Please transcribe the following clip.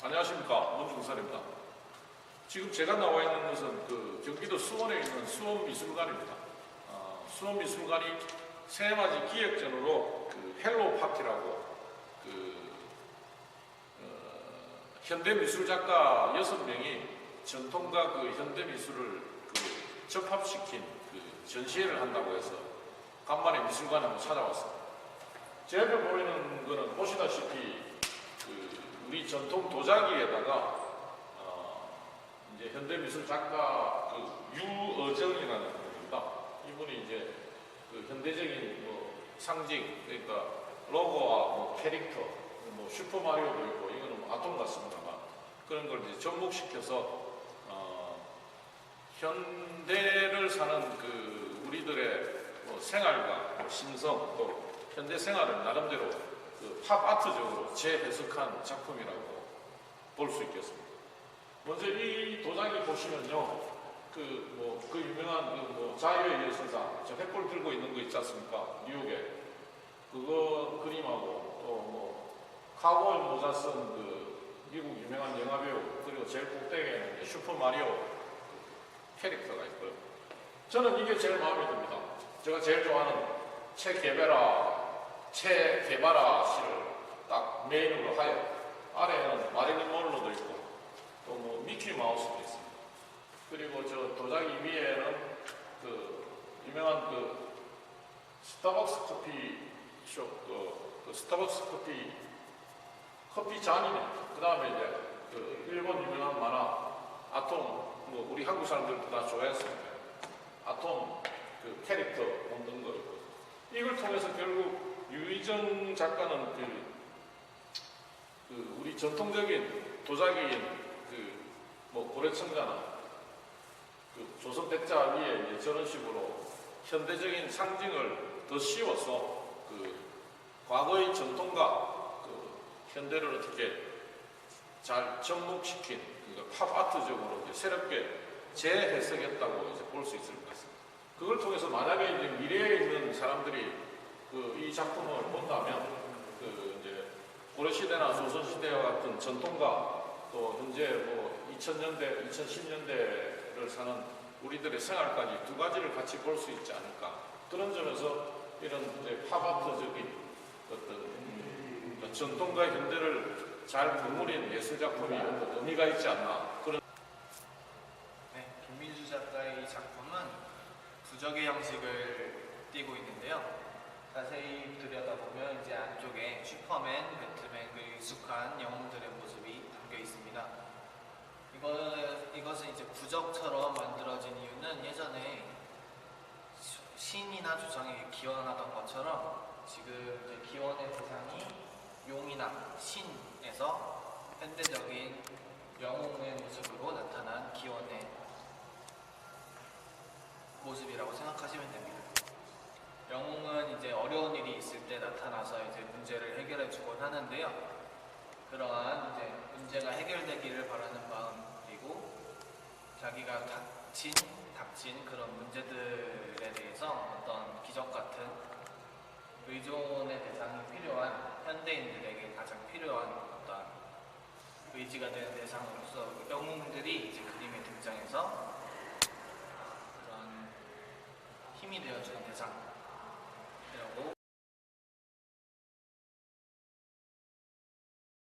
안녕하십니까 문중선입니다. 지금 제가 나와 있는 것은 그 경기도 수원에 있는 수원미술관입니다. 어, 수원미술관이 새해맞이 기획전으로 그 헬로 파티라고 그 어, 현대미술 작가 여섯 명이 전통과 그 현대미술을 그 접합시킨 그 전시회를 한다고 해서 간만에 미술관에 한번 찾아왔습니다. 제 옆에 보이는 거는 보시다시피 그 우리 전통 도자기에다가 어, 이제 현대미술 작가 그 유어정이라는 분입니다. 이분이 이제 그 현대적인 뭐 상징 그러니까 로고와 뭐 캐릭터 뭐 슈퍼 마리오도 있고 이거는 뭐 아톰 같습니다만 그런 걸 이제 접목시켜서 어, 현대를 사는 그 우리들의 뭐 생활과 뭐 심성 또 현대 생활을 나름대로 그 팝 아트적으로 재해석한 작품이라고 볼 수 있겠습니다. 먼저 이 도자기 보시면요, 그 뭐 그 유명한 그 뭐 자유의 예술상 저 횃불 들고 있는 거 있지 않습니까? 뉴욕에 그거 그림하고 또 뭐 카우보이 모자 쓴 그 미국 유명한 영화 배우 그리고 제일 꼭대기에는 이제 슈퍼 마리오 캐릭터가 있고요. 저는 이게 제일 마음에 듭니다. 제가 제일 좋아하는 체 게베라 체 게바라 씨를 딱 메인으로 하여 아래에는 마릴린 monroe도 있고 또 뭐 미키 마우스도 있습니다. 그리고 저 도자기 위에는 그 유명한 그 스타벅스 커피 숍 그, 그 스타벅스 커피 커피 잔이네. 그 다음에 이제 그 일본 유명한 만화 아톰 뭐 우리 한국 사람들도 다 좋아했습니다. 아톰 그 캐릭터 만든 거 있고 이걸 통해서 결국 유희정 작가는 그, 그 우리 전통적인 도자기인 그 뭐 고래청자나 그 조선 백자 위에 저런 식으로 현대적인 상징을 더 씌워서 그 과거의 전통과 그 현대를 어떻게 잘 접목시킨 그팝 아트적으로 이제 새롭게 재해석했다고 이제 볼 수 있을 것 같습니다. 그걸 통해서 만약에 이제 미래에 있는 사람들이 그 이 작품을 본다면 그 이제 고려 시대나 조선 시대와 같은 전통과 또 현재 뭐 2000년대, 2010년대를 사는 우리들의 생활까지 두 가지를 같이 볼 수 있지 않을까 그런 점에서 이런 팝아트적인 어떤 음, 전통과 현대를 잘 버무린 예술 작품이 의미가 있지 않나 그런. 네, 김민수 작가의 이 작품은 부적의 형식을 띠고 있는데요. 자세히 들여다보면 이제 안쪽에 슈퍼맨, 배트맨 그 익숙한 영웅들의 모습이 담겨 있습니다. 이거, 이것은 이제 부적처럼 만들어진 이유는 예전에 시- 신이나 주성이 기원하던 것처럼 지금 기원의 대상이 용이나 신에서 현대적인 영웅의 모습으로 나타난 기원의 모습이라고 생각하시면 됩니다. 영웅은 이제 어려운 일이 있을 때 나타나서 이제 문제를 해결해 주곤 하는데요. 그러한 이제 문제가 해결되기를 바라는 마음 그리고 자기가 닥친 닥친 그런 문제들에 대해서 어떤 기적 같은 의존의 대상이 필요한 현대인들에게 가장 필요한 어떤 의지가 되는 대상으로서 영웅들이 이제 그림에 등장해서 그런 힘이 되어주는 대상